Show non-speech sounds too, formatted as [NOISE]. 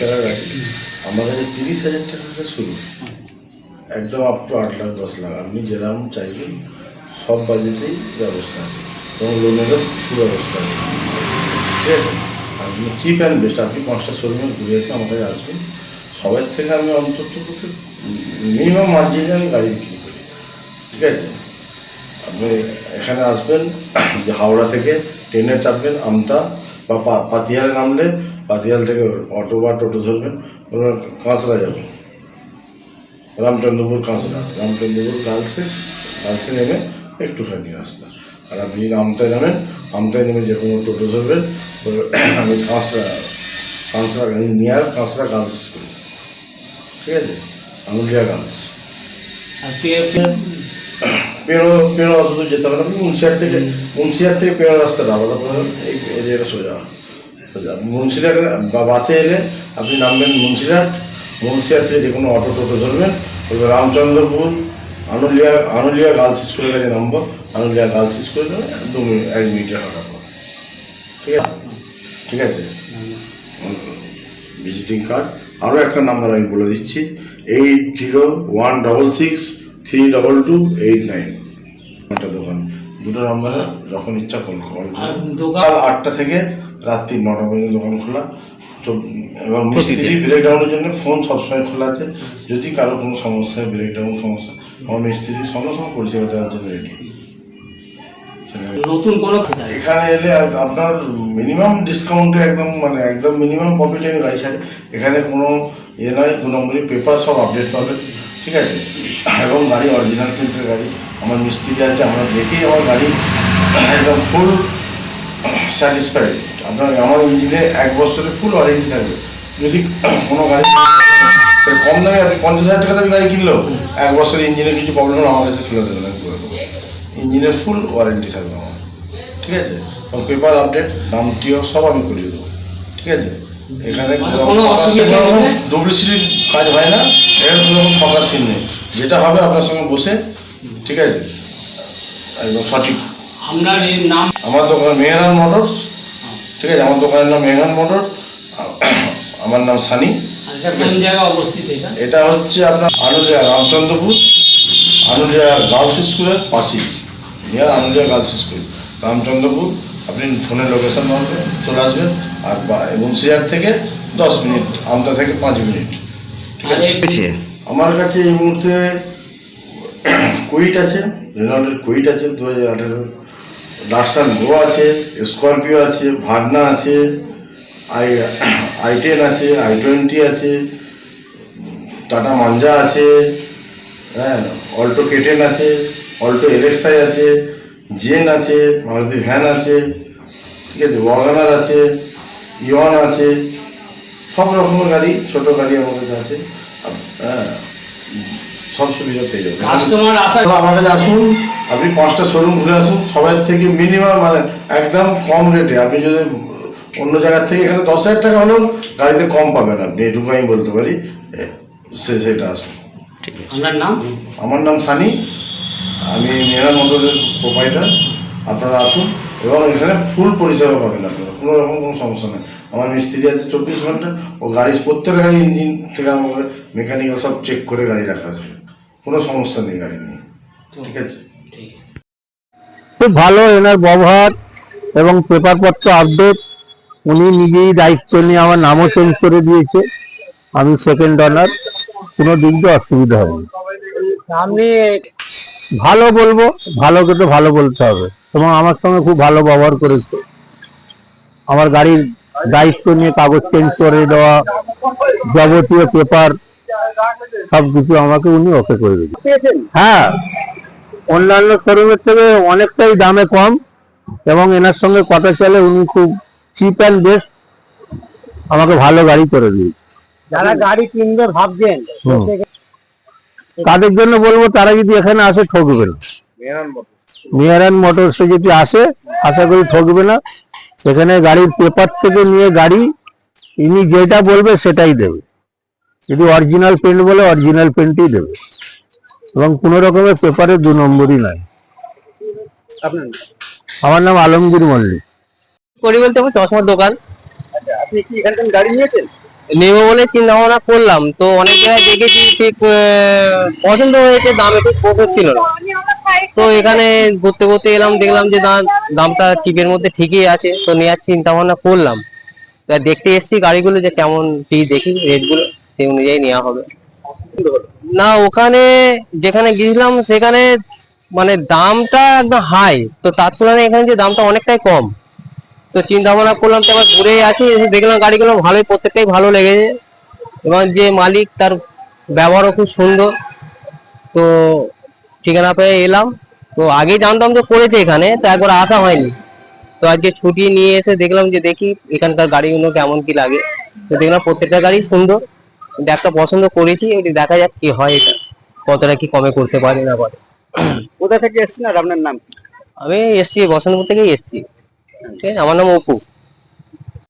চার গাড়ি আমার কাছে তিরিশ হাজার টাকা শুরু। একদম আপ টু আট লাখ, দশ লাখ। আপনি যেরকম চাইবেন, সব বাজেটেই ব্যবস্থা আছে। এবং লোনেরও সুব্যবস্থা আছে ঠিক আছে? আপনি চিপ অ্যান্ড বেস্ট আপনি পাঁচটা শোরুমে ঘুরে এসে আমার কাছে আসবেন। সবার থেকে আমি অন্তত মিনিমাম মার্জিনে আমি গাড়ি বিক্রি করি। ঠিক আছে? আপনি এখানে আসবেন, যে হাওড়া থেকে ট্রেনে চাপবেন আমতা বা পা- পাতিয়ালে নামলে পাতিয়াল থেকে অটো বা টোটো ধরবেন ওরা কাঁচরা যাবেন রামচন্দ্রপুর কাঁচরা। রামচন্দ্রপুর গার্লসে গার্লসে নেমে একটুখানি রাস্তা। আর আপনি যদি আমতায় নামেন আমতায় নেমে যে কোনো টোটো ধরবেন [CLEARS THROAT] আমি Kanchra Kanchra near Kanchra girls school. ঠিক আছে? আঙুলিয়া গার্লস। পেড়ো পেড়ো অত যেতে হবে না। মুন্সিয়ার থেকে মুন্সিয়ার থেকে পেড়ো রাস্তাটা আলাদা এই সোজা। সোজা মুন্সিরাট বা বাসে এলে আপনি নামবেন মুন্সিরাট মুন্সিয়ার থেকে যে কোনো অটো টোটো ধরবেন। রামচন্দ্রপুর আনুলিয়া আনুলিয়া গার্লস স্কুলের কাছে নামবো। আনুলিয়া গার্লস স্কুলে দু মিনিট এক মিনিটের হাঁটা ঠিক আছে? ঠিক আছে? Visiting card. আরও একটা নাম্বার আমি বলে দিচ্ছি। Eight zero one double six three double two eight nine. একটা দোকান। দুটো নাম্বারে যখন ইচ্ছা কল কল দোকান আটটা থেকে রাত্রি নটা পর্যন্ত দোকান খোলা। তো এবং মিস্ত্রি ব্রেকডাউনের জন্য ফোন সবসময় খোলা আছে। যদি কারও কোনো সমস্যা হয় ব্রেকডাউন সমস্যা আমার মিস্ত্রি সঙ্গে সঙ্গে পরিষেবা দেওয়ার জন্য রেডি নতুন কোনো এখানে এলে আপ- আপনার মিনিমাম ডিসকাউন্টে একদম মানে একদম মিনিমাম প্রফিটে আমি গাড়ি ছাড়ি। এখানে কোনো ইয়ে নয় দু নম্বরই পেপার সব আপডেট পাবেন ঠিক আছে? এবং গাড়ি অরিজিনাল প্রিন্টের গাড়ি। আমার মিস্ত্রি আছে আমরা দেখেই আমার গাড়ি একদম ফুল স্যাটিসফাইড আপনার আমার ইঞ্জিনে এক বছরে ফুল ওয়ারেন্টি থাকবে। যদি কোনো গাড়ি কম দামে আপনি পঞ্চাশ হাজার টাকা দামি গাড়ি কিনলেও এক বছর ইঞ্জিনে কিছু প্রবলেম আমার কাছে ফেলে দেবেন আমি করে দেবো। ইঞ্জিনের ফুল ওয়ারেন্টি থাকবে আমার। ঠিক আছে? এবং পেপার আপডেট নামটিও সব আমি করিয়ে দেবো। ঠিক আছে? এখানে মানে কোনো অসুবিধা নেই? ডুপ্লিসিটির কাজ হয় না। এখানে কোনো রকম ফাঁকার সিন নেই। যেটা হবে আপনার সঙ্গে বসে ঠিক আছে? একদম সঠিক। আপনার নাম আমার দোকান মেহরান মোটরস ঠিক আছে আমার দোকানের নাম মেহরান মোটর আমার নাম সানি। আর এটা কোন জায়গায় অবস্থিত এটা? এটা হচ্ছে আপনার আনুলিয়া রামচন্দ্রপুর। আনুলিয়া গার্লস স্কুলের পাশেই। Near Anulia girls school. Ramchandrapur আপনি ফোনের লোকেশন মারবেন চলে আসবেন। আর বা- মুন্সিয়ার থেকে দশ মিনিট আমতা থেকে পাঁচ মিনিট। ঠিক আছে? আমার কাছে এই মুহূর্তে কুইট আছে রেনল্ডের কুইট আছে দু হাজার আঠেরো। ডাস্টান গো আছে, স্করপিও আছে, ভাগনা আছে, আই আই টেন আছে আই টোয়েন্টি আছে, টাটা মাঞ্জা আছে হ্যাঁ অল্টো কেটেন আছে, অল্টো এলেক্সাই আছে, জেন আছে, মারুতি ভ্যান আছে, ঠিক আছে, ওয়াগানার আছে ইয়ন আছে, সব রকমের গাড়ি, ছোটো গাড়ি আমার কাছে আছে হ্যাঁ সব সুবিধা পেয়ে যাবেন। কাস্টমার আসা আমার কাছে আসুন আপনি পাঁচটা শোরুম ঘুরে আসুন সবার থেকে মিনিমাম মানে একদম কম রেটে আপনি যদি অন্য জায়গার থেকে এখানে দশ হাজার টাকা হলেও গাড়িতে কম পাবেন আপনি এটুকু আমি বলতে পারি। সে সেটা আসুন। আপনার নাম? আমার নাম সানি। আমি মেহরা মোটরের প্রোপাইটার আপনারা আসুন এবং এখানে ফুল পরিষেবা পাবেন আপনারা কোনো রকম কোনো সমস্যা নেই। আমার মিস্ত্রি আছে চব্বিশ ঘণ্টা ও গাড়ি প্রত্যেকটা গাড়ি ইঞ্জিন থেকে আরম্ভ করে মেকানিক্যাল সব চেক করে গাড়ি রাখা আছে। কোনো সমস্যা নেই গাড়ি নিয়ে। ঠিক আছে? খুব ভালো এনার ব্যবহার এবং পেপারপত্র আপডেট উনি নিজেই দায়িত্ব নিয়ে আমার নামও চেঞ্জ করে দিয়েছে। আমি সেকেন্ড অনার কোনো দিক দিয়ে অসুবিধা হয়নি আপনি ভালো বলব ভালোকে তো ভালো বলতে হবে। এবং আমার সঙ্গে খুব ভালো ব্যবহার করেছে। আমার গাড়ির দায়িত্ব নিয়ে কাগজ চেঞ্জ করে দেওয়া যাবতীয় পেপার সব কিছু আমাকে উনি ওকে করে দিয়েছেন। হ্যাঁ। অন্যান্য শোরুমের থেকে অনেকটাই দামে কম এবং এনার সঙ্গে কথা চলে উনি খুব চিপ অ্যান্ড বেস্ট আমাকে ভালো গাড়ি করে দিয়েছে যারা গাড়ি কিনবে ভাবছেন। তাদের জন্য বলব তারা যদি এখানে আসে ঠকবে না। মেয়ারান মোটরসে। যদি আসে আশা করি ঠকবে না। এখানে গাড়ির পেপার থেকে নিয়ে গাড়ি ইনি যেটা বলবে সেটাই দেবে। যদি অরিজিনাল পেন্ট বলে অরিজিনাল পেন্টই দেবে। এবং কোনো রকমের পেপারে দু নম্বরই নাই। আমার নাম আলমগীর মল্লিক। করি বলতে আমার চশমার দোকান। আপনি কি এখানে গাড়ি নিয়েছেন? নেব বলে চিন্তা ভাবনা করলাম তো অনেক জায়গায় দেখেছি ঠিক পছন্দ হয়েছে দাম একটু প্রচুর ছিল না। তো এখানে ঘুরতে ঘুরতে এলাম দেখলাম যে দাম- দামটা চিপের মধ্যে ঠিকই আছে তো নেওয়ার চিন্তা ভাবনা করলাম। তা দেখতে এসছি গাড়িগুলো যে কেমন কি দেখি রেটগুলো সেই অনুযায়ী নেওয়া হবে। না, ওখানে যেখানে গিয়েছিলাম, সেখানে মানে দামটা একদম হাই তো তার তুলনায় এখানে যে দামটা অনেকটাই কম। তো চিন্তা ভাবনা করলাম তো আবার ঘুরে এসে দেখলাম গাড়িগুলো ভালোই, প্রত্যেকটাই ভালো লেগেছে। এবং যে মালিক, তার ব্যবহারও খুব সুন্দর। তো ঠিকানা পেয়ে এলাম। তো আগে জানতাম যে করেছে এখানে, তো একবার আসা হয়নি। তো আজকে ছুটি নিয়ে এসে দেখলাম যে দেখি এখানকার গাড়িগুলো কেমন কি লাগে। তো দেখলাম প্রত্যেকটা গাড়ি সুন্দর। একটা পছন্দ করেছি এটি দেখা যাক কি হয় এটা। কতটা কি কমে করতে পারে না পারে। কোথা থেকে এসছেন আর আপনার নাম কি? আমি এসছি বসন্তপুর থেকেই এসছি। ঠিক আছে আমার নাম অপু।